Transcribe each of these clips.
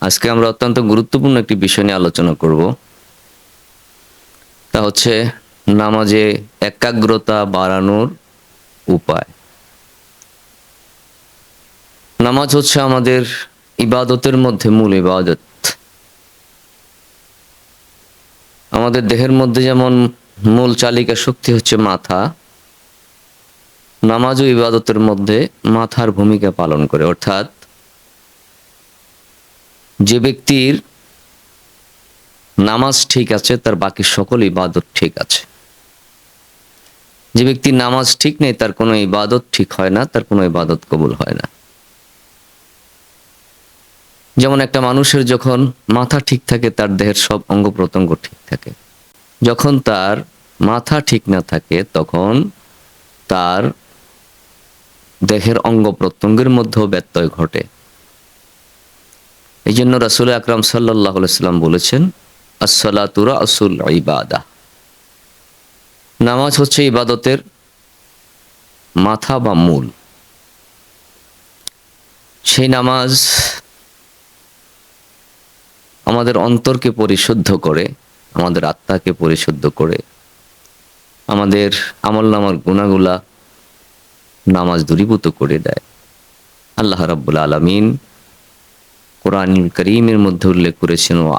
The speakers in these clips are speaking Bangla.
আজকে আমরা অত্যন্ত গুরুত্বপূর্ণ একটি বিষয় নিয়ে আলোচনা করব। তা হচ্ছে নামাজে একাগ্রতা বাড়ানোর উপায়। নামাজ হচ্ছে আমাদের ইবাদতের মধ্যে মূল ইবাদত। আমাদের দেহের মধ্যে যেমন মূল চালিকা শক্তি হচ্ছে মাথা নামাজ ও ইবাদতের মধ্যে মাথার ভূমিকা পালন করে। অর্থাৎ যে ব্যক্তির নামাজ ঠিক আছে, তার বাকি সকল ইবাদত ঠিক আছে। যে ব্যক্তির নামাজ ঠিক নেই, তার কোনো ইবাদত ঠিক হয় না, তার কোনো ইবাদত কবুল হয় না। যেমন একটা মানুষের যখন মাথা ঠিক থাকে, তার দেহের সব অঙ্গ প্রত্যঙ্গ ঠিক থাকে। যখন তার মাথা ঠিক না থাকে, তখন তার দেহের অঙ্গ প্রত্যঙ্গের মধ্যেও ব্যত্যয় ঘটে। এই জন্য রাসুল আকরাম সাল্লাহ সাল্লাম বলেছেন আসসালাতুরা আসুল ইবাদা। নামাজ হচ্ছে ইবাদতের মাথা বা মূল। সেই নামাজ আমাদের অন্তরকে পরিশুদ্ধ করে, আমাদের আত্মাকে পরিশুদ্ধ করে, আমাদের আমল নামার গুণাগুলা নামাজ দূরীভূত করে দেয়। আল্লাহ রাব্বুল আলমিন কোরআন করিমের মধ্যে উল্লেখ করেছেন ও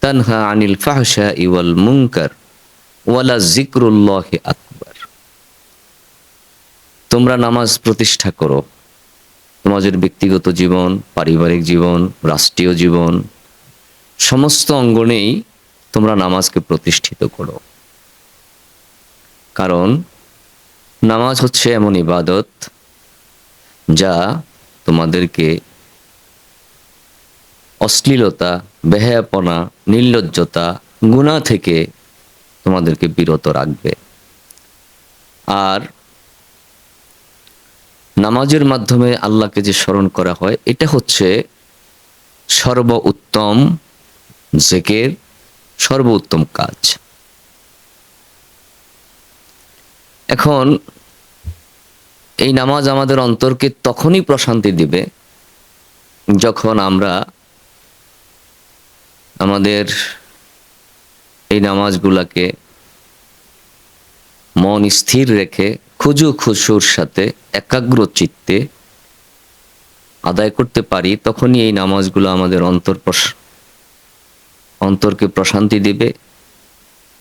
তানহা আনিল ইওয়াল ওয়ালা জিক্রুল্লাহ আকবার তোমরা নামাজ প্রতিষ্ঠা করো। তোমাদের ব্যক্তিগত জীবন, পারিবারিক জীবন, রাষ্ট্রীয় জীবন, সমস্ত অঙ্গনেই তোমরা নামাজকে প্রতিষ্ঠিত করো। কারণ নামাজ হচ্ছে এমন ইবাদত যা তোমাদেরকে অশ্লীলতা, বেহায়াপনা, নির্লজ্জতা, গুণা থেকে তোমাদেরকে বিরত রাখবে। আর নামাজের মাধ্যমে আল্লাহকে যে স্মরণ করা হয়, এটা হচ্ছে সর্ব উত্তম জেকের সর্ব উত্তম কাজ। এখন এই নামাজ আমাদের অন্তরকে তখনই প্রশান্তি দিবে যখন আমরা আমাদের এই নামাজগুলাকে মন স্থির রেখে খুজু খুশুর সাথে একাগ্র চিত্তে আদায় করতে পারি, তখনই এই নামাজগুলো আমাদের অন্তর অন্তরকে প্রশান্তি দিবে।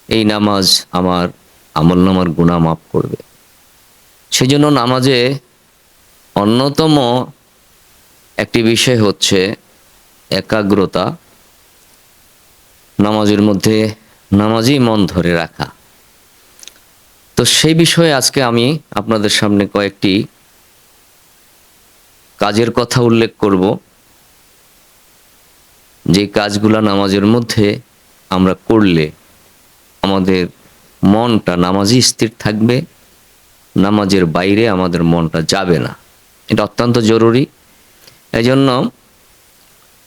এই নামাজ আমার আমল নামার গুণা মাফ করবে। সেই জন্য নামাজে অন্যতম একটি বিষয় হচ্ছে একাগ্রতা। নামাজের মধ্যে নামাজই মন ধরে রাখা। তো সেই বিষয়ে আজকে আমি আপনাদের সামনে কয়েকটি কাজের কথা উল্লেখ করব। যে কাজগুলা নামাজের মধ্যে আমরা করলে আমাদের মনটা নামাজই স্থির থাকবে। নামাজের বাইরে আমাদের মনটা যাবে না। এটা অত্যন্ত জরুরি। এই জন্য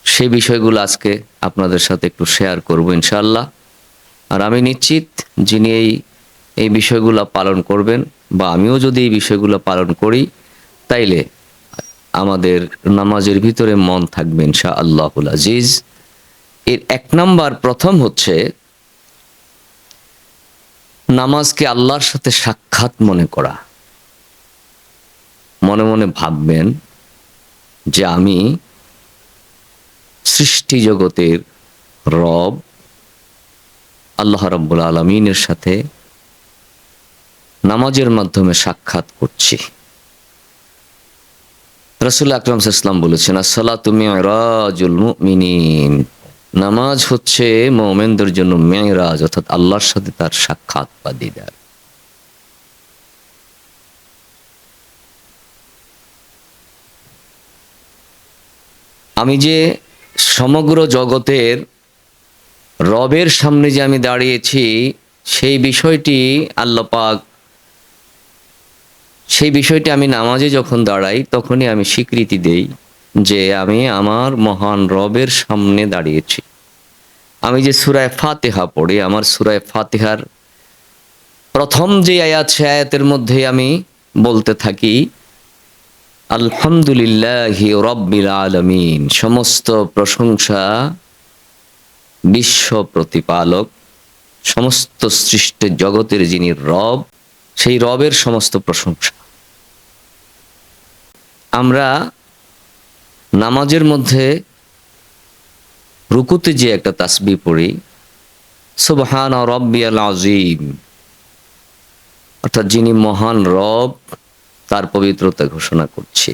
সেই বিষয়গুলো আজকে আপনাদের সাথে একটু শেয়ার করব ইনশাল্লাহ আর আমি নিশ্চিত যিনি এই এই বিষয়গুলো পালন করবেন বা আমিও যদি এই বিষয়গুলো পালন করি, তাইলে আমাদের নামাজের ভিতরে মন থাকবে ইনশা আল্লাহুল আজিজ। এর এক নাম্বার প্রথম হচ্ছে নামাজকে আল্লাহর সাথে সাক্ষাৎ মনে করা। মনে মনে ভাববেন যে আমি সৃষ্টি জগতের রব, আল্লাহ রব্বুল আলমিনের সাথে নামাজের মাধ্যমে সাক্ষাৎ করছি। রসুল আকরম ইসলাম বলেছেন আসসালা তুমি রাজুল মুমিনিন। নামাজ হচ্ছে মোমেনদের জন্য মেয়রাজ, অর্থাৎ আল্লাহর সাথে তার সাক্ষাৎ বা দিদার। আমি যে সমগ্র জগতের রবের সামনে যে আমি দাঁড়িয়েছি, সেই বিষয়টি আল্লাপাক সেই বিষয়টি আমি নামাজে যখন দাঁড়াই, তখনই আমি স্বীকৃতি দেই। যে আমি আমার মহান রবের সামনে দাঁড়িয়েছি। আমি যে সুরায় ফাতেহা পড়ি, আমার সুরায় ফাতেহার প্রথম যে আয়াত, সে আয়াতের মধ্যে আমি বলতে থাকি, আলহামদুলিল্লাহ রব্বিল আলমিন সমস্ত প্রশংসা বিশ্ব প্রতিপালক, সমস্ত সৃষ্ট জগতের যিনি রব, সেই রবের সমস্ত প্রশংসা। আমরা নামাজের মধ্যে রুকুতে যে একটা তাসবি পড়ি, সুবহান রব্বিয়াল আজিম অর্থাৎ যিনি মহান রব, তার পবিত্রতা ঘোষণা করছি।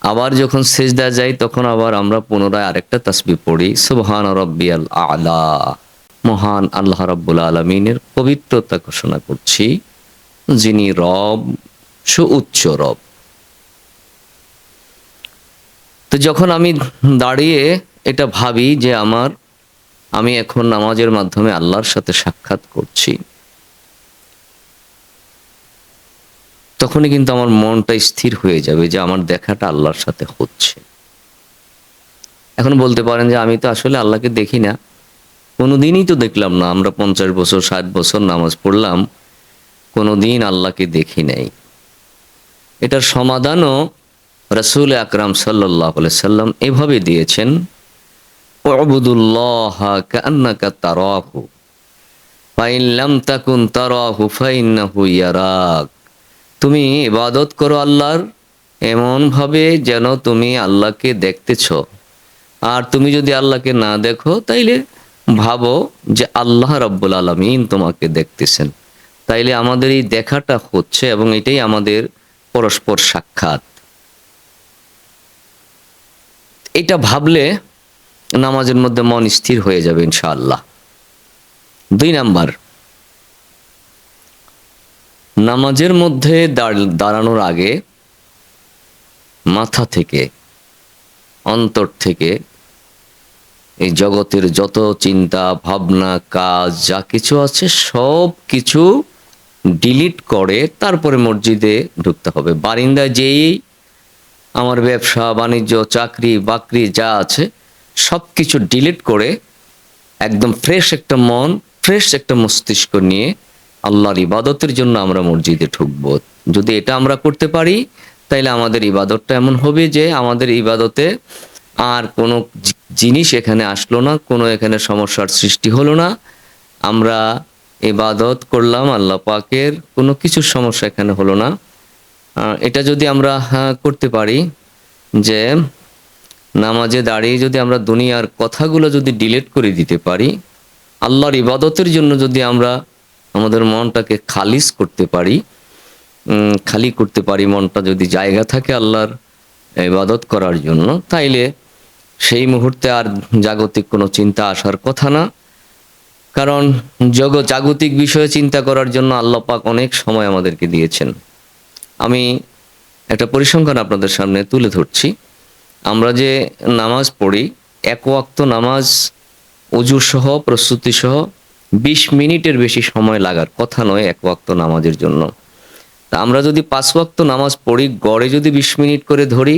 আবার যখন সেজদা যাই, তখন আবার আমরা পুনরায় আরেকটা তাসবি পড়ি, সুবহান রব্বিয়াল আলা, মহান আল্লাহ রব্বুল আলমিনের পবিত্রতা ঘোষণা করছি, যিনি রব, সুউচ্চ রব। তো যখন আমি দাঁড়িয়ে এটা ভাবি যে আমার, আমি এখন নামাজের মাধ্যমে আল্লাহর সাথে সাক্ষাৎ করছি, তখনই কিন্তু আমার মনটা স্থির হয়ে যাবে যে আমার দেখাটা আল্লাহর সাথে হচ্ছে। এখন বলতে পারেন যে আমি তো আসলে আল্লাহকে দেখি না। কোনো দিনই তো দেখলাম না, আমরা পঞ্চাশ বছর, ষাট বছর নামাজ পড়লাম কোনো দিন আল্লাহকে দেখি নাই। এটার সমাধানও রসুল আকরাম সাল্লাহ সাল্লাম এভাবে দিয়েছেন তাকুন ইয়ারাক। তুমি ইবাদত করো আল্লাহর, এমনভাবে যেন তুমি আল্লাহকে দেখতেছ। আর তুমি যদি আল্লাহকে না দেখো, তাইলে ভাবো যে আল্লাহ রব্বুল আলমিন তোমাকে দেখতেছেন। তাইলে আমাদের এই দেখাটা হচ্ছে এবং এটাই আমাদের পরস্পর সাক্ষাৎ। এটা ভাবলে নামাজের মধ্যে মন স্থির হয়ে যাবে ইনশাআল্লাহ। দুই নাম্বার, নামাজের মধ্যে দাঁড়ানোর আগে মাথা থেকে, অন্তর থেকে এই জগতের যত চিন্তা, ভাবনা, কাজ, যা কিছু আছে সব কিছু ডিলিট করে তারপরে মসজিদে ঢুকতে হবে। বারিন্দায় যেই আমার ব্যবসা, বাণিজ্য, চাকরি, বাকরি যা আছে সব কিছু ডিলিট করে একদম ফ্রেশ একটা মন ফ্রেশ একটা মস্তিষ্ক নিয়ে আল্লাহর ইবাদতের জন্য আমরা মসজিদে ঢুকবো। যদি এটা আমরা করতে পারি, তাইলে আমাদের ইবাদতটা এমন হবে যে আমাদের ইবাদতে আর কোনো জিনিস এখানে আসলো না, কোনো এখানে সমস্যার সৃষ্টি হলো না। আমরা ইবাদত করলাম আল্লাহ পাকের, কোনো কিছু সমস্যা এখানে হলো না। এটা যদি আমরা করতে পারি যে নামাজে দাঁড়িয়ে যদি আমরা দুনিয়ার কথাগুলো যদি ডিলেট করে দিতে পারি, আল্লাহর ইবাদতের জন্য যদি আমরা আমাদের মনটাকে খালিস করতে পারি খালি করতে পারি, মনটা যদি জায়গা থাকে আল্লাহর ইবাদত করার জন্য, তাইলে সেই মুহূর্তে আর জাগতিক কোনো চিন্তা আসার কথা না। কারণ জগ জাগতিক বিষয়ে চিন্তা করার জন্য আল্লাহ পাক অনেক সময় আমাদেরকে দিয়েছেন। আমি একটা পরিসংখ্যান আপনাদের সামনে তুলে ধরছি। আমরা যে নামাজ পড়ি, এক ওয়াক্ত নামাজ অজু সহ, প্রস্তুতি সহ, বিশ মিনিটের বেশি সময় লাগার কথা নয় এক ওয়াক্ত নামাজের জন্য। তা আমরা যদি পাঁচ ওয়াক্ত নামাজ পড়ি, গড়ে যদি বিশ মিনিট করে ধরি,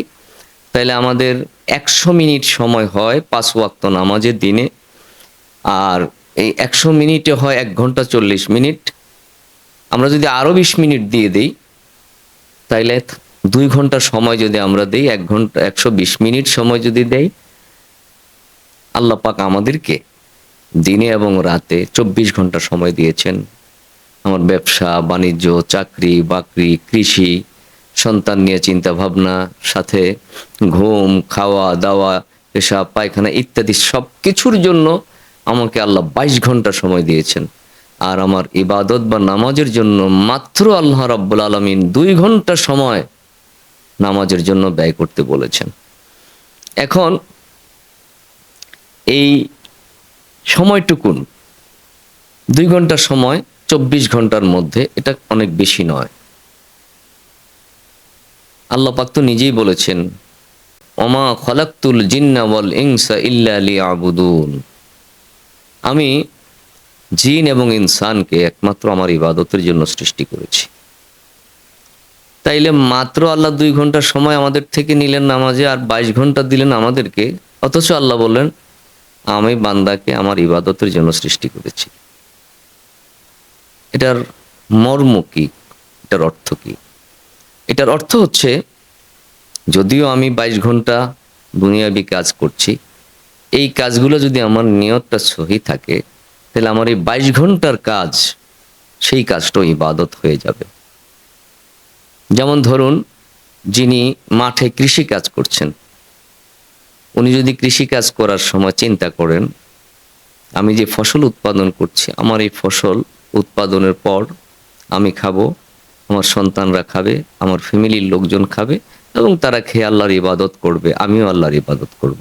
তাহলে আমাদের একশো মিনিট সময় হয় পাঁচ ওয়াক্ত নামাজের দিনে। আর এই একশো মিনিটে হয় এক ঘণ্টা চল্লিশ মিনিট। আমরা যদি আরও বিশ মিনিট দিয়ে দিই তাইলে দুই ঘণ্টা সময় যদি আমরা দিই, এক ঘণ্টা, একশো বিশ মিনিট সময় যদি দেই, আল্লাহ পাক আমাদেরকে দিনে এবং রাতে চব্বিশ ঘণ্টা সময় দিয়েছেন। আমার ব্যবসা, বাণিজ্য, চাকরি, বাকরি, কৃষি, সন্তান নিয়ে চিন্তা ভাবনা সাথে ঘুম, খাওয়া, দাওয়া, পেশাব, পায়খানা ইত্যাদি সব কিছুর জন্য আমাকে আল্লাহ বাইশ ঘণ্টা সময় দিয়েছেন। আর আমার ইবাদত বা নামাজের জন্য মাত্র আল্লাহ রাব্বুল আলমিন দুই ঘণ্টা সময় নামাজের জন্য ব্যয় করতে বলেছেন। এখন এই সময়টুকুন, দুই ঘণ্টার সময় চব্বিশ ঘণ্টার মধ্যে এটা অনেক বেশি নয়। আল্লাহ পাক তো নিজেই বলেছেন অমা খলাক্তুল জিন্না ইংসা ইল্লা লিয়াবুদুন। আমি জিন এবং ইনসানকে একমাত্র আমার ইবাদতের জন্য সৃষ্টি করেছি। তাইলে মাত্র আল্লাহ দুই ঘণ্টা সময় আমাদের থেকে নিলেন নামাজে আর বাইশ ঘণ্টা দিলেন আমাদেরকে, অথচ আল্লাহ বললেন, আমি বান্দাকে আমার ইবাদতের জন্য সৃষ্টি করেছি। এটার মর্ম কি? এটার অর্থ কি? এটার অর্থ হচ্ছে, যদিও আমি বাইশ ঘণ্টা দুনিয়াবি কাজ করছি, এই কাজগুলো যদি আমার নিয়তটা সহি থাকে তাহলে আমার এই বাইশ ঘণ্টার কাজ, সেই কাজটাও ইবাদত হয়ে যাবে যেমন ধরুন, যিনি মাঠে কৃষি কাজ করছেন, উনি যদি কৃষি কাজ করার সময় চিন্তা করেন, আমি যে ফসল উৎপাদন করছি, আমার এই ফসল উৎপাদনের পর আমি খাব, আমার সন্তানরা খাবে, আমার ফ্যামিলির লোকজন খাবে, এবং তারা খেয়ে আল্লাহর ইবাদত করবে, আমিও আল্লাহর ইবাদত করব।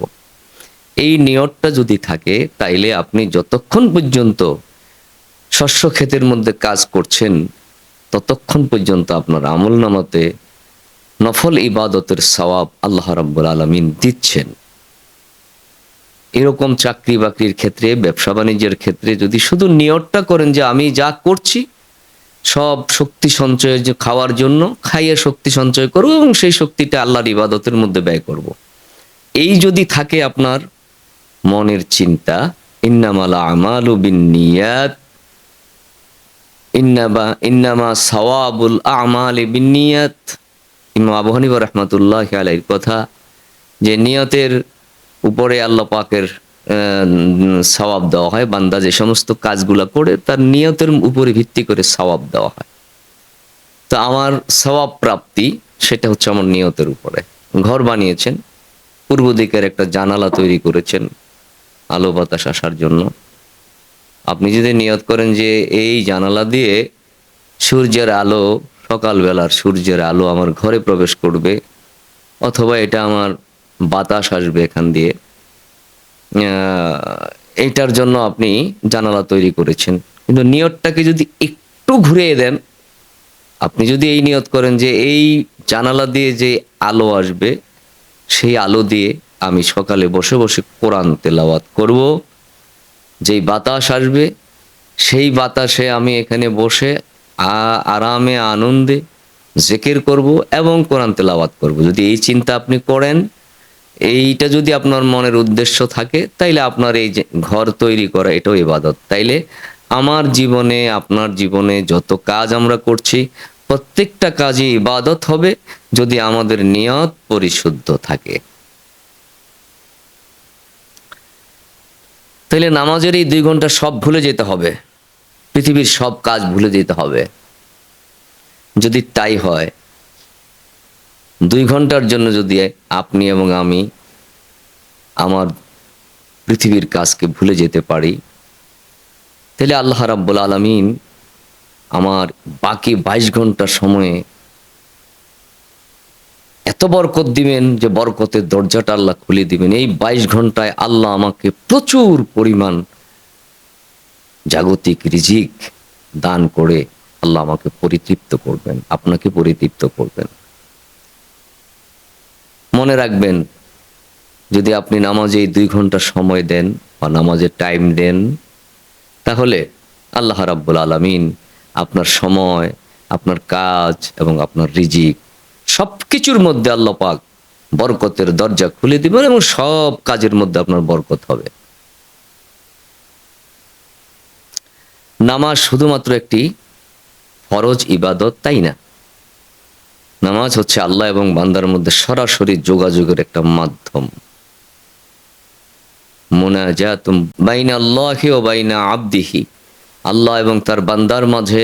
এই নিয়তটা যদি থাকে, তাইলে আপনি যতক্ষণ পর্যন্ত শস্য ক্ষেতের মধ্যে কাজ করছেন, ততক্ষণ পর্যন্ত আপনার আমল নামাতে নফল ইবাদতের সওয়াব আল্লাহ রাব্বুল আলমিন দিচ্ছেন এরকম চাকরি বাকরির ক্ষেত্রে, ব্যবসা বাণিজ্যের ক্ষেত্রে যদি শুধু নিয়তটা করেন যে আমি যা করছি, সব শক্তি সঞ্চয় খাওয়ার জন্য খাইয়ে শক্তি সঞ্চয় করব এবং সেই শক্তিটা আল্লাহর ইবাদতের মধ্যে ব্যয় করব। এই যদি থাকে আপনার মনের চিন্তা, ইন্নামালা আমালু বিন নিয়াত ইন্নাবা, ইন্নামা সওয়াবুল আমাল বিন নিয়াত ইমাম আবু হানিফা রহমাতুল্লাহ আলাইহির কথা, যে নিয়তের উপরে আল্লাহ পাকের সওয়াব দেওয়া হয়, বান্দা যে সমস্ত কাজগুলো করে, তার নিয়তের উপরে ভিত্তি করে সওয়াব দেওয়া হয়। তো আমার সওয়াব প্রাপ্তি, সেটা হচ্ছে আমার নিয়তের উপরে। ঘর বানিয়েছেন পূর্ব দিকের একটা জানালা তৈরি করেছেন আলো বাতাস আসার জন্য। আপনি যদি নিয়ত করেন যে এই জানালা দিয়ে সূর্যের আলো, সকালবেলার সূর্যের আলো আমার ঘরে প্রবেশ করবে, অথবা এটা আমার বাতাস আসবে এখান দিয়ে এইটার জন্য আপনি জানালা তৈরি করেছেন। কিন্তু নিয়তটাকে যদি একটু ঘুরিয়ে দেন, আপনি যদি এই নিয়ত করেন যে এই জানালা দিয়ে যে আলো আসবে, সেই আলো দিয়ে আমি সকালে বসে বসে কোরআন তেলাওয়াত করব। যেই বাতাস আসবে, সেই বাতাসে আমি এখানে বসে আরামে, আনন্দে জেকের করব এবং কোরআন তেলাওয়াত করব। যদি এই চিন্তা আপনি করেন, এইটা যদি আপনার মনের উদ্দেশ্য থাকে, তাইলে আপনার এই ঘর তৈরি করা, এটাও ইবাদত। তাইলে আমার জীবনে, আপনার জীবনে যত কাজ আমরা করছি, প্রত্যেকটা কাজে ইবাদত হবে যদি আমাদের নিয়ত পরিশুদ্ধ থাকে। তাইলে নামাজের এই দুই ঘণ্টা সব ভুলে যেতে হবে। পৃথিবীর সব কাজ ভুলে যেতে হবে। যদি তাই হয়, দুই ঘণ্টার জন্য যদি আপনি এবং আমি আমার পৃথিবীর কাজকে ভুলে যেতে পারি, তাহলে আল্লাহ রাব্বুল আলমিন আমার বাকি বাইশ ঘণ্টা সময়ে এত বরকত দিবেন যে বরকতের দরজাটা আল্লাহ খুলে দিবেন। এই বাইশ ঘন্টায় আল্লাহ আমাকে প্রচুর পরিমাণ জাগতিক রিজিক দান করে আল্লাহ আমাকে পরিতৃপ্ত করবেন, আপনাকে পরিতৃপ্ত করবেন। মনে রাখবেন, যদি আপনি নামাজে দুই ঘণ্টা সময় দেন বা নামাজের টাইম দেন, তাহলে আল্লাহ রাব্বুল আলমিন আপনার সময়, আপনার কাজ এবং আপনার রিজিক সব কিছুর মধ্যে আল্লাহ পাক বরকতের দরজা খুলে দিবেন এবং সব কাজের মধ্যে আপনার বরকত হবে। নামাজ শুধুমাত্র একটি ফরজ ইবাদত, তাই না? নামাজ হচ্ছে আল্লাহ এবং বান্দার মধ্যে সরাসরি যোগাযোগের একটা মাধ্যম। মোনাজাতুম বাইনা আল্লাহি ও বাইনা আব্দিহি। আল্লাহ এবং তার বান্দার মাঝে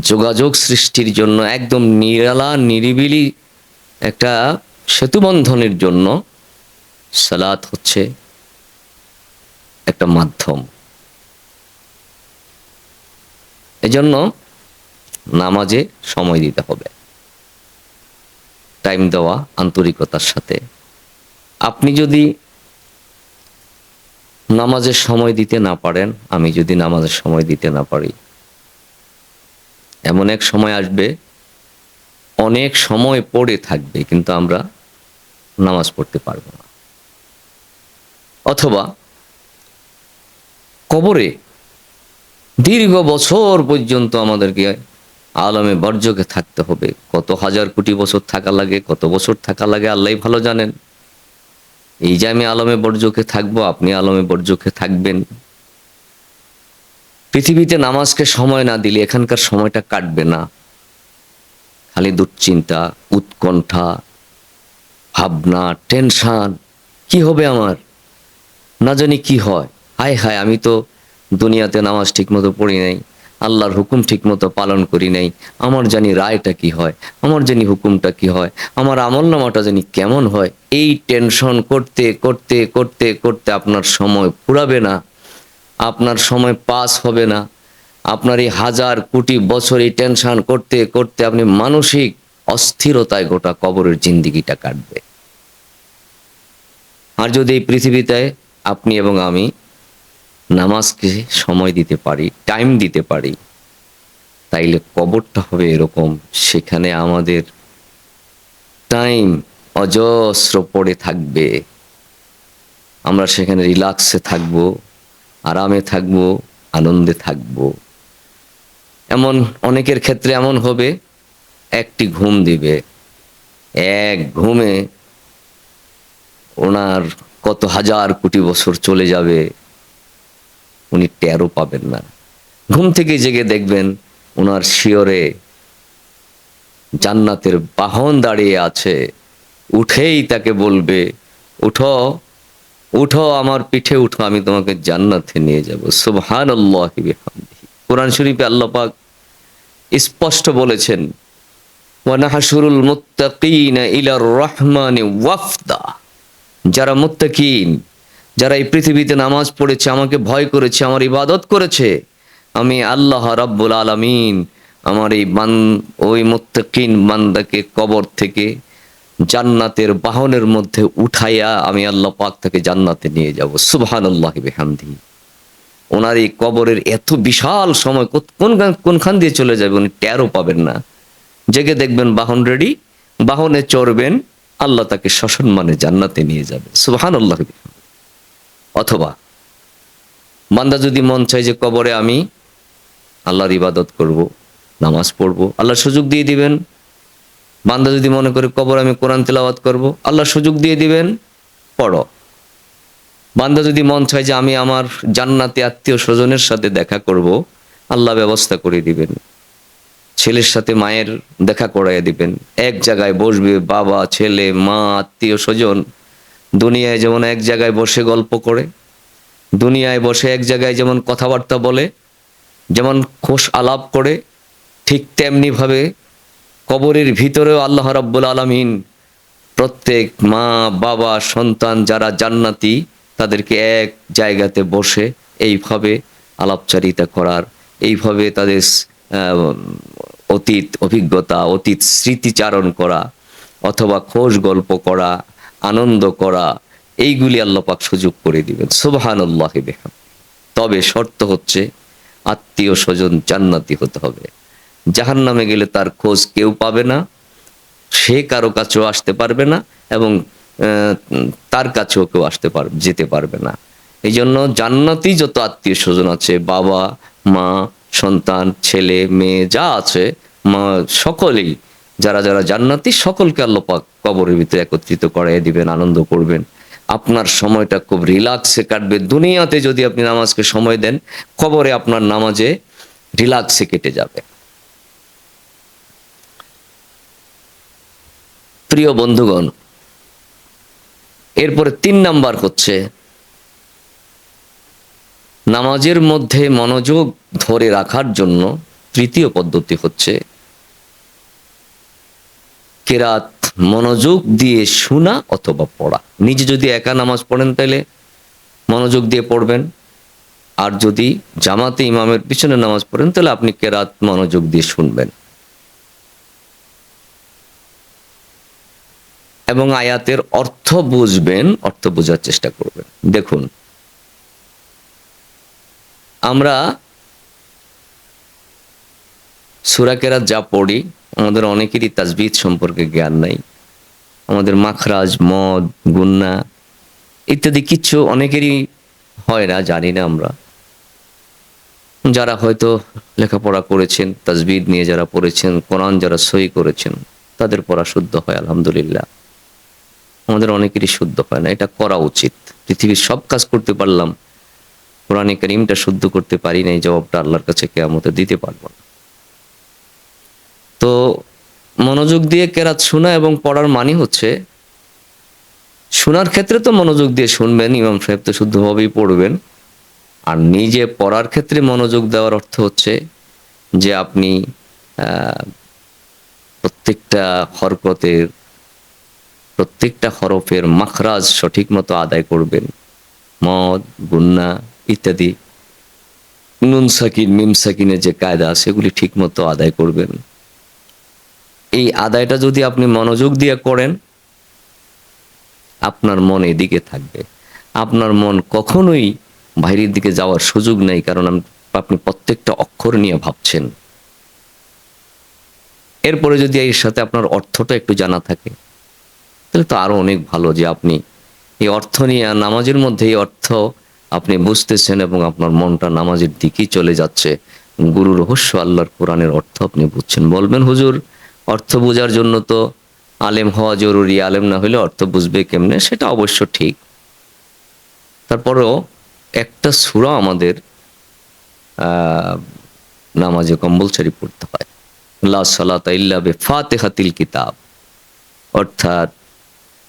যোগাযোগ সৃষ্টির জন্য, একদম নিরালা, নিরিবিলি একটা সেতুবন্ধনের জন্য সালাত হচ্ছে একটা মাধ্যম। এজন্য নামাজে সময় দিতে হবে। টাইম দেওয়া আন্তরিকতার সাথে। আপনি যদি নামাজের সময় দিতে না পারেন, আমি যদি নামাজের সময় দিতে না পারি এমন এক সময় আসবে, অনেক সময় পড়ে থাকবে, কিন্তু আমরা নামাজ পড়তে পারব না। অথবা কবরে দীর্ঘ বছর পর্যন্ত আমাদেরকে আলমে বর্জকে থাকতে হবে। কত হাজার কোটি বছর থাকা লাগে, কত বছর থাকা লাগে আল্লাহ ভালো জানেন। এই যে আমি আলমে বর্জকে থাকব, আপনি আলমে বর্জকে থাকবেন। পৃথিবীতে নামাজকে সময় না দিলে এখানকার সময়টা কাটবে না। খালি দুশ্চিন্তা, উৎকণ্ঠা, ভাবনা, টেনশান, কি হবে আমার? না জানি কি হয়। হায় হায়, আমি তো দুনিয়াতে নামাজ ঠিকমতো পড়ি নাই, আল্লাহর হুকুম ঠিকমতো পালন করি নাই, আমার জানি রায়টা কি হয়, আমার জানি হুকুমটা কি হয়, আমার আমল নামাটা জানি কেমন হয়। এই টেনশন করতে করতে করতে করতে আপনার সময় ফুরাবে না। আপনার সময় পাস হবে না। আপনার এই হাজার কোটি বছর এই টেনশন করতে করতে আপনি মানসিক অস্থিরতায় গোটা কবরের জিন্দিগিটা কাটবে। আর যদি এই পৃথিবীতে আপনি এবং আমি নামাজকে সময় দিতে পারি, টাইম দিতে পারি, তাইলে কবরটা হবে এরকম। সেখানে আমাদের টাইম অজস্র পড়ে থাকবে। আমরা সেখানে রিল্যাক্সে থাকব। আরামে থাকব, আনন্দে থাকব। এমন অনেকের ক্ষেত্রে এমন হবে, একটি ঘুম দিবে। এক ঘুমে ওনার কত হাজার কোটি বছর চলে যাবে, উনি টেরও পাবেন না। ঘুম থেকে জেগে দেখবেন, ওনার শিওরে জান্নাতের বাহন দাঁড়িয়ে আছে। উঠেই তাকে বলবে, উঠো। উঠো, আমার পিঠে উঠো, আমি তোমাকে জান্নাতে নিয়ে যাব। সুবহান কোরআন শরীফে আল্লাহ পাক স্পষ্ট বলেছেন ওয়ানাহাসুরুল মুত্তাকিনা ইলার রহমানি ওয়াফদা। যারা মুত্তাকিন, যারা এই পৃথিবীতে নামাজ পড়েছে, আমাকে ভয় করেছে, আমার ইবাদত করেছে, আমি আল্লাহ রাব্বুল আলামিন আমার এই বান, ওই মুত্তাকিন বান্দাকে কবর থেকে জান্নাতের বাহনের মধ্যে উঠাইয়া আমি আল্লাহ পাক তাকে জান্নাতে নিয়ে যাব। সুবহানাল্লাহি বিহামদি। ওনার এই কবরের এত বিশাল সময় কোন কোনখান দিয়ে চলে যাবে উনি টেরও পাবেন না। জেগে দেখবেন বাহন রেডি বাহনে চড়বেন, আল্লাহ তাকে সসম্মানে জান্নাতে নিয়ে যাবে। সুবহান আল্লাহ অথবা, বান্দা যদি মন চায় যে কবরে আমি আল্লাহর ইবাদত করব, নামাজ পড়ব আল্লাহ সুযোগ দিয়ে দিবেন বান্দা যদি মনে করে কবর আমি কোরআন তেলাওয়াত করব, আল্লাহ সুযোগ দিয়ে দিবেন, পড়ো। বান্দা যদি মন চায় যে আমি আমার জান্নাতে আত্মীয় স্বজনের সাথে দেখা করব, আল্লাহ ব্যবস্থা করে দিবেন। ছেলের সাথে মায়ের দেখা করাইয়া দিবেন। এক জায়গায় বসবে বাবা, ছেলে, মা, আত্মীয় স্বজন। দুনিয়ায় যেমন এক জায়গায় বসে গল্প করে, দুনিয়ায় বসে এক জায়গায় যেমন কথাবার্তা বলে, যেমন খোশ আলাপ করে, ঠিক তেমনিভাবে কবরের ভিতরেও আল্লাহ রাব্বুল আলামিন প্রত্যেক মা, বাবা, সন্তান যারা জান্নাতি, তাদেরকে এক জায়গাতে বসে এইভাবে আলাপচারিতা করার, এইভাবে তাদের অতীত অভিজ্ঞতা, অতীত স্মৃতিচারণ করা, অথবা খোশ গল্প করা, আনন্দ করা, এইগুলি আল্লাহ পাক সুযোগ করে দিবেন। সুবহান আল্লাহ তবে শর্ত হচ্ছে আত্মীয় স্বজন জান্নাতি হতে হবে। জাহান নামে গেলে তার খোঁজ কেউ পাবে না, সে কারও কাছেও আসতে পারবে না এবং তার কাছেও কেউ আসতে পার, যেতে পারবে না। এই জন্য জান্নাতি যত আত্মীয় স্বজন আছে, বাবা, মা, সন্তান, ছেলে, মেয়ে, যা আছে, মা, সকলেই, যারা যারা জান্নাতি, সকলকে আল্লাহ পাক কবরের ভিতরে একত্রিত করাই দিবেন, আনন্দ করবেন। আপনার সময়টা খুব রিল্যাক্সে কাটবে। দুনিয়াতে যদি আপনি নামাজকে সময় দেন, কবরে আপনার নামাজে রিল্যাক্সে কেটে যাবে। প্রিয় বন্ধুগণ, এরপরে তিন নাম্বার হচ্ছে, নামাজের মধ্যে মনোযোগ ধরে রাখার জন্য তৃতীয় পদ্ধতি হচ্ছে, কেরাত মনোযোগ দিয়ে শোনা অথবা পড়া। নিজে যদি একা নামাজ পড়েন তাহলে মনোযোগ দিয়ে পড়বেন। আর যদি জামাতে ইমামের পিছনে নামাজ পড়েন তাহলে আপনি কেরাত মনোযোগ দিয়ে শুনবেন। এবং আয়াতের অর্থ বুঝবেন, অর্থ বোঝার চেষ্টা করবেন। দেখুন, আমরা সুরাকেরাত যা পড়ি, আমাদের অনেকেরই তাজবিদ সম্পর্কে জ্ঞান নাই। আমাদের মাখরাজ, মদ, গুন্না ইত্যাদি কিছু অনেকেরই হয় না, জানি না আমরা। যারা হয়তো লেখাপড়া করেছেন তাজবিদ নিয়ে যারা পড়েছেন, কোরআন যারা সই করেছেন, তাদের পড়া শুদ্ধ হয়, আলহামদুলিল্লাহ। আমাদের অনেকেরই শুদ্ধ হয় না, এটা করা উচিত। পৃথিবীর সব কাজ করতে পারলাম, কোরআনে করিমটা শুদ্ধ করতে পারি না এই জবাবটা আল্লাহর কাছে কেয়ামতে দিতে পারব না। তো মনোযোগ দিয়ে কেরাত শোনা এবং পড়ার মানে হচ্ছে, শোনার ক্ষেত্রে তো মনোযোগ দিয়ে শুনবেন, ইমাম সাহেব তো শুদ্ধভাবেই পড়বেন। আর নিজে পড়ার ক্ষেত্রে মনোযোগ দেওয়ার অর্থ হচ্ছে যে আপনি প্রত্যেকটা হরকতের প্রত্যেকটা হরফের মাখরাজ সঠিক মতো আদায় করবেন। মদ, গুন্না ইত্যাদি নুন সাকিন, মিম সাকিনের যে কায়দা, সেগুলি ঠিক মতো আদায় করবেন। এই আদায়টা যদি আপনি মনোযোগ দিয়ে করেন, আপনার মন এদিকে থাকবে। আপনার মন কখনোই বাইরের দিকে যাওয়ার সুযোগ নেই, কারণ আপনি প্রত্যেকটা অক্ষর নিয়ে ভাবছেন। এরপরে যদি এর সাথে আপনার অর্থটা একটু জানা থাকে তাহলে তো আরও অনেক ভালো যে আপনি এই অর্থ নিয়ে নামাজের মধ্যে এই অর্থ আপনি বুঝতেছেন এবং আপনার মনটা নামাজের দিকেই চলে যাচ্ছে। গুরু রহস্য আল্লাহর কোরআনের অর্থ আপনি বুঝছেন। বলবেন, হুজুর, অর্থ বোঝার জন্য তো আলেম হওয়া জরুরি। আলেম না হলে অর্থ বুঝবে কেমনে? সেটা অবশ্য ঠিক। তারপরেও একটা সূরা আমাদের নামাজে কম্পালসারি পড়তে হয়। লা সালাতা ইল্লা বে ফাতেহাতিল কিতাব। অর্থাৎ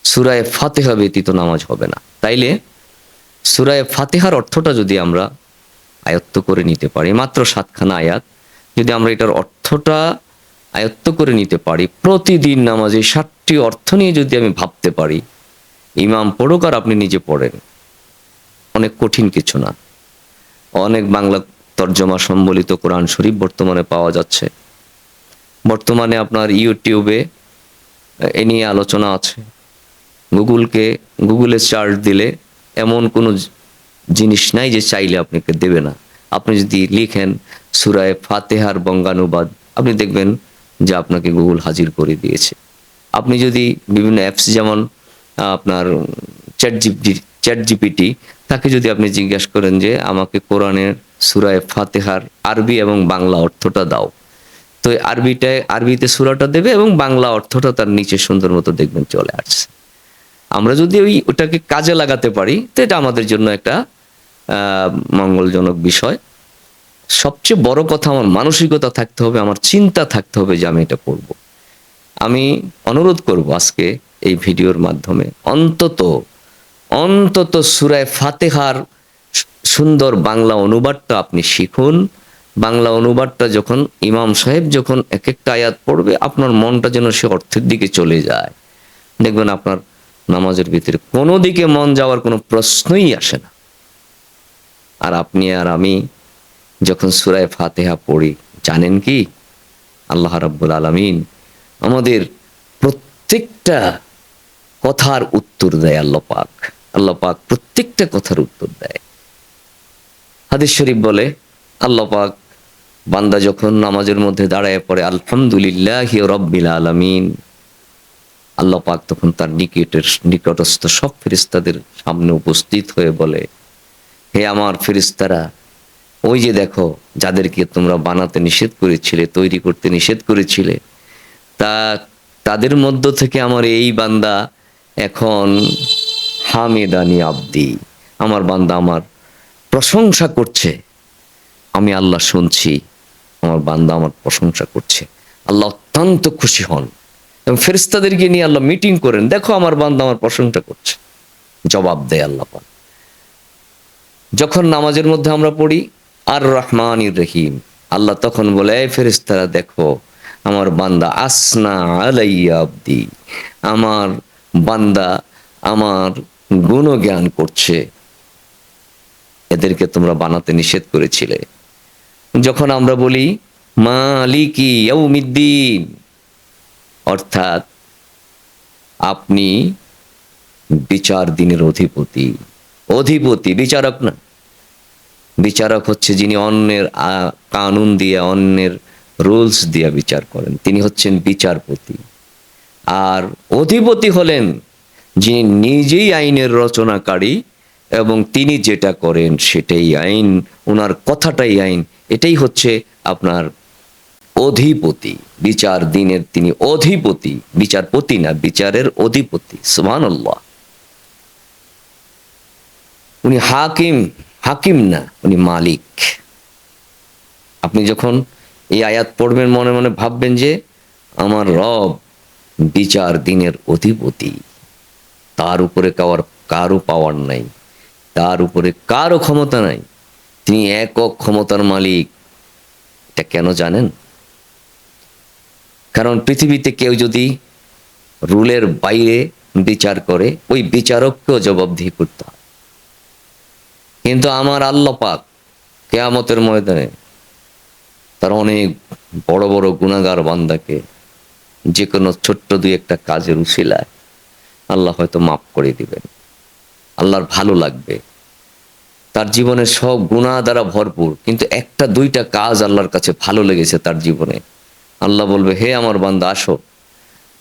সুরায় ফাতেহা ব্যতীত নামাজ হবে না। তাইলে সুরায় ফাতেহার অর্থটা যদি আমরা আয়ত্ত করে নিতে পারি, মাত্র সাতখানা আয়াত, যদি আমরা এটার অর্থটা আয়ত্ত করে নিতে পারি, প্রতিদিন নামাজে ষাটটি অর্থ নিয়ে যদি আমি ভাবতে পারি, ইমাম পড়ুক আর আপনি নিজে পড়েন, অনেক কঠিন কিছু না। অনেক বাংলা তর্জমা সম্বলিত কোরআন শরীফ বর্তমানে পাওয়া যাচ্ছে। বর্তমানে আপনার ইউটিউবে এ নিয়ে আলোচনা আছে। গুগলকে গুগলে চার্জ দিলে এমন কোনো জিনিস নাই যে চাইলে আপনাকে দেবে না। আপনি যদি লিখেন সুরায় ফাতেহার বঙ্গানুবাদ, আপনি দেখবেন যে আপনাকে গুগল হাজির করে দিয়েছে। আপনি যদি বিভিন্ন অ্যাপস যেমন আপনার চ্যাট জিপি চ্যাট জিপিটি তাকে যদি আপনি জিজ্ঞাসা করেন যে আমাকে কোরআনের সুরায় ফাতেহার আরবি এবং বাংলা অর্থটা দাও। তো আরবিটায়, আরবিতে সুরাটা দেবে এবং বাংলা অর্থটা তার নিচে সুন্দর মতো দেখবেন চলে আসছে। আমরা যদি ওই ওটাকে কাজে লাগাতে পারি, তো এটা আমাদের জন্য একটা মঙ্গলজনক বিষয়। সবচেয়ে বড় কথা আমার মানসিকতা থাকতে হবে, আমার চিন্তা থাকতে হবে যে আমি এটা করব। আমি অনুরোধ করব আজকে এই ভিডিওর মাধ্যমে, অন্তত অন্তত সুরায় ফাতেহার সুন্দর বাংলা অনুবাদটা আপনি শিখুন। বাংলা অনুবাদটা যখন ইমাম সাহেব যখন এক একটা আয়াত পড়বে, আপনার মনটা যেন সে অর্থের দিকে চলে যায়। দেখবেন আপনার নামাজের ভিতরে কোনো দিকে মন যাওয়ার কোনো প্রশ্নই আসে না। আর আপনি আর আমি যখন সুরায় ফাতেহা পড়ি, জানেন কি? আল্লাহ রাব্বুল আলামিন আমাদের প্রত্যেকটা কথার উত্তর দেয় আল্লাহ পাক। আল্লাহ পাক প্রত্যেকটা কথার উত্তর দেয়। হাদিস শরীফ বলে, আল্লাহ পাক বান্দা যখন নামাজের মধ্যে দাঁড়ায় পড়ে, আলহামদুলিল্লাহ রব্বিল আলামিন আল্লাহ পাক তখন তার নিকটের নিকটস্থ সব ফেরিস্তাদের সামনে উপস্থিত হয়ে বলে, হে আমার ফেরিস্তারা ওই যে দেখো, যাদেরকে তোমরা বানাতে নিষেধ করেছিলে, তৈরি করতে নিষেধ করেছিলে, তা তাদের মধ্য থেকে আমার এই বান্দা এখন হামেদানি আব্দি। আমার বান্দা আমার প্রশংসা করছে। আমি আল্লাহ শুনছি, আমার বান্দা আমার প্রশংসা করছে। আল্লাহ অত্যন্ত খুশি হন। এবং ফেরিস্তাদেরকে নিয়ে আল্লাহ মিটিং করেন। দেখো আমার বান্দা আমার প্রশংসা করছে। জবাব দেয় আল্লাহ। যখন নামাজের মধ্যে আমরা পড়ি, আর রহমান রহিম। আল্লাহ তখন বলে ফেরিস্তারা দেখো, আমার বান্দা আসনা আলাইয়া আব্দি। আমার বান্দা আমার গুণজ্ঞান করছে। এদেরকে তোমরা বানাতে নিষেধ করেছিলে। যখন আমরা বলি, মালিকি ইয়াউমিদ্দিন। অর্থাৎ আপনি বিচার দিনের অধিপতি। অধিপতি, বিচারক না। বিচারক হচ্ছে যিনি অন্যের কানুন দিয়ে, অন্যের রুলস দিয়ে বিচার করেন। তিনি হচ্ছেন বিচারপতি। আর অধিপতি হলেন যিনি নিজেই আইনের রচনাকারী এবং তিনি যেটা করেন সেটাই আইন ওনার কথাটাই আইন। এটাই হচ্ছে আপনার অধিপতি, বিচার দিনের তিনি অধিপতি, বিচারপতি না, বিচারের অধিপতি, সুবহানাল্লাহ। উনি হাকিম হাকিম না, উনি মালিক। আপনি যখন এই আয়াত পড়বেন, মনে মনে ভাববেন যে আমার রব বিচার দিনের অধিপতি। তার উপরে কার কারও পাওয়ার নাই, তার উপরে কারও ক্ষমতা নাই। তিনি একক ক্ষমতার মালিক। এটা কেন জানেন? কারণ পৃথিবীতে কেউ যদি রুলের বাইরে বিচার করে, ওই বিচারককেও জবাবদিহি করতে হয়। কিন্তু আমার আল্লাহ পাক কেয়ামতের ময়দানে তার অনেক বড় বড় গুণাগার বান্দাকে যে কোনো ছোট্ট দুই একটা কাজের উশিলায় আল্লাহ হয়তো মাফ করে দিবেন। আল্লাহর ভালো লাগবে। তার জীবনের সব গুণা দ্বারা ভরপুর, কিন্তু একটা দুইটা কাজ আল্লাহর কাছে ভালো লেগেছে তার জীবনে। আল্লাহ বলবে, হে আমার বান্দা, আসো।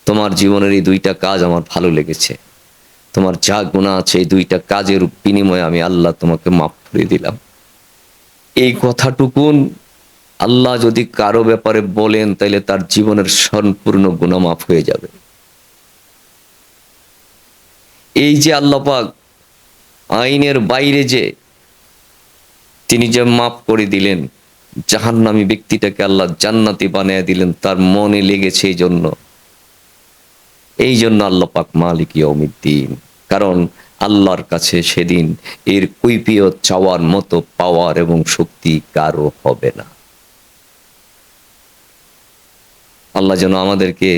তোমার জীবনের এই দুইটা কাজ আমার ভালো লেগেছে। তোমার যা গুণা আছে, এই দুইটা কাজের বিনিময়ে আমি আল্লাহ তোমাকে মাফ করে দিলাম। এই কথাটুকুন আল্লাহ যদি কারও ব্যাপারে বলেন তাহলে তার জীবনের সম্পূর্ণ গুণা মাফ হয়ে যাবে। এই যে আল্লাহ পাক আইনের বাইরে যে তিনি যে মাফ করে দিলেন জাহান্নামী ব্যক্তিটাকে আল্লাহ জান্নাতি বানিয়ে দিলেন, তার মনে লেগেছে এই জন্য। এই জন্য আল্লাহ পাক মালিক ইয়মিদ্দিন কারণ আল্লাহর কাছে সেদিন এর কৈপিয়ত চাওয়ার মতো পাওয়ার এবং শক্তি কারও হবে না। আল্লাহ যেন আমাদেরকে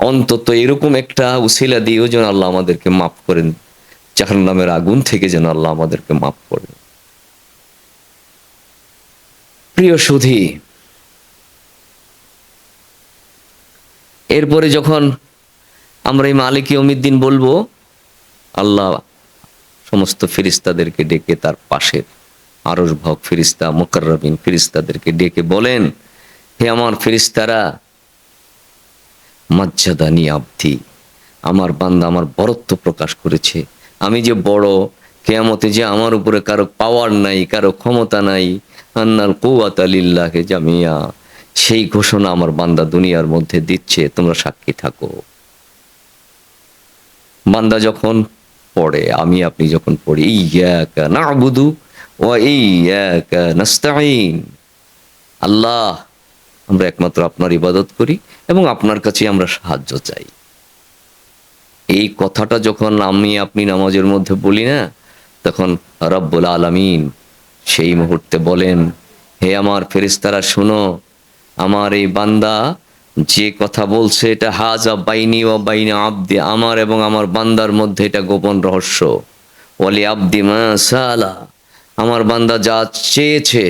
অন্তত এরকম একটা উসিলা দিয়েও যেন আল্লাহ আমাদেরকে মাফ করেন, জাহান্নামের আগুন থেকে যেন আল্লাহ আমাদেরকে মাফ করেন। প্রিয় সুধী, এরপরে যখন আমরা এই মালিক অমিদ্দিন বলব, আল্লাহ সমস্ত ফিরিস্তাদেরকে ডেকে তার পাশের আরস ভক ফিরিস্তা মোকাররবিন ফিরিস্তাদেরকে ডেকে বলেন, হে আমার ফিরিস্তারা মাজ্জাদানি আব্দি, আমার বান্দা আমার বরত্ব প্রকাশ করেছে। আমি যে বড়, কেয়ামতে যে আমার উপরে কারও পাওয়ার নাই, কারও ক্ষমতা নাই আন্নাল কৌয়াত আলিল্লাহে জামিয়া। সেই ঘোষণা আমার বান্দা দুনিয়ার মধ্যে দিচ্ছে, তোমরা সাক্ষী থাকো। বান্দা যখন পড়ে, আমি আপনি যখন পড়ি ইয়াকা নাবুদু ওয়া ইয়াকা নাস্তাইন আল্লাহ, আমরা একমাত্র আপনার ইবাদত করি এবং আপনার কাছে আমরা সাহায্য চাই। এই কথাটা যখন আমি আপনি নামাজের মধ্যে বলি না, তখন রব্বুল আলামিন সেই মুহূর্তে বলেন, হে আমার ফেরিস্তারা শুনো, আমার এই বান্দা যে কথা বলছে, এটা হাজা বাইনি ও বাইনা আব্দি, আমার এবং আমার বান্দার মধ্যে এটা গোপন রহস্য। ওয়ালি আব্দি মা সালা, আমার বান্দা যা চেয়েছে,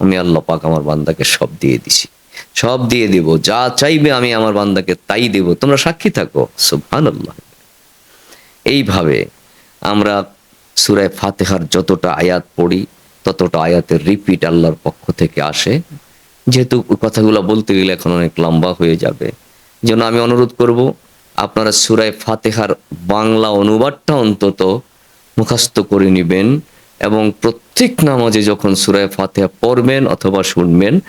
আমি আল্লাহ পাক আমার বান্দাকে সব দিয়ে দিছি। সব দিয়ে দিব, যা চাইবে আমি আমার বান্দাকে তাই দেব। তোমরা সাক্ষী থাকো, সুবহানাল্লাহ। এইভাবে আমরা সুরায় ফাতেহার যতটা আয়াত পড়ি ততটা আয়াতের রিপিট আল্লাহর পক্ষ থেকে আসে। যেহেতু কথাগুলো বলতে গেলে এখন অনেক লম্বা হয়ে যাবে। যেন আমি অনুরোধ করব, আপনারা সুরায় ফাতেহার বাংলা অনুবাদটা অন্তত মুখাস্ত করে নেবেন এবং প্রত্যেক নামাজে যখন সুরায় ফাতেহা পড়বেন অথবা শুনবেন